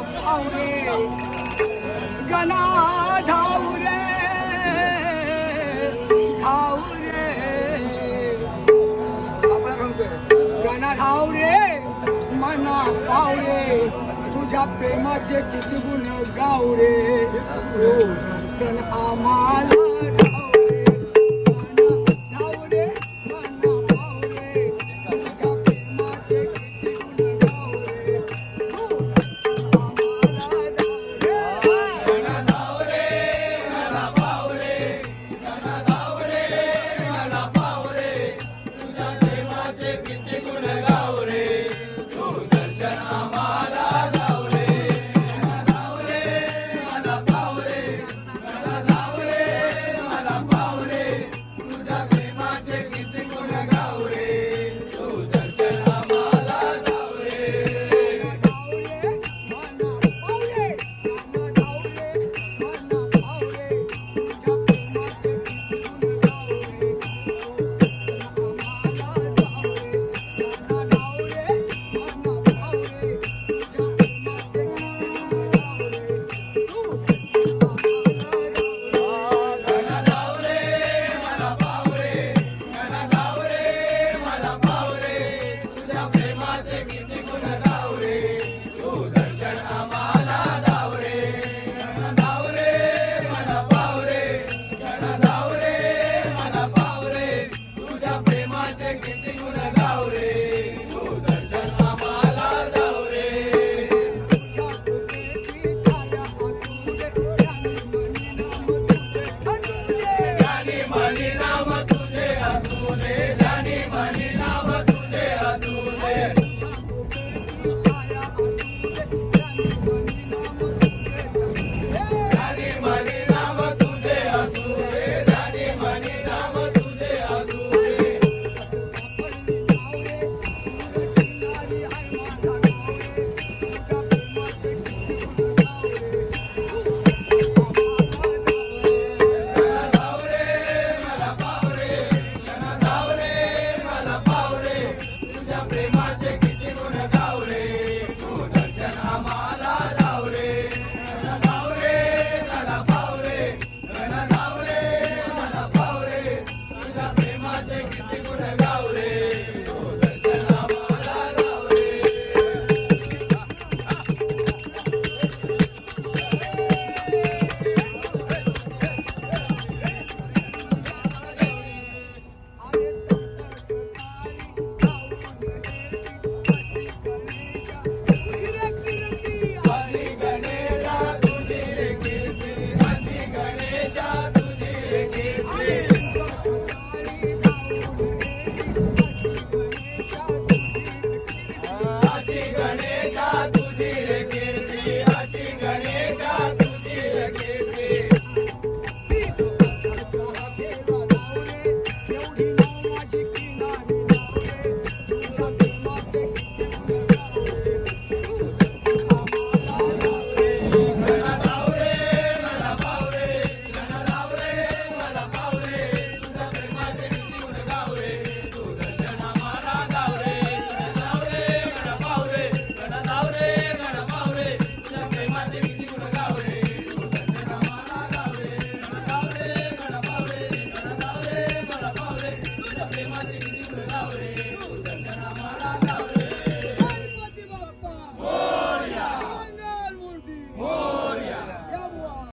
पावरे गणा धाव रे धाव रे गणा धाव रे मना पावरे तुझ्या प्रेमाचे किती गुण गाव रे ओ आम्हाला प्रेमाचे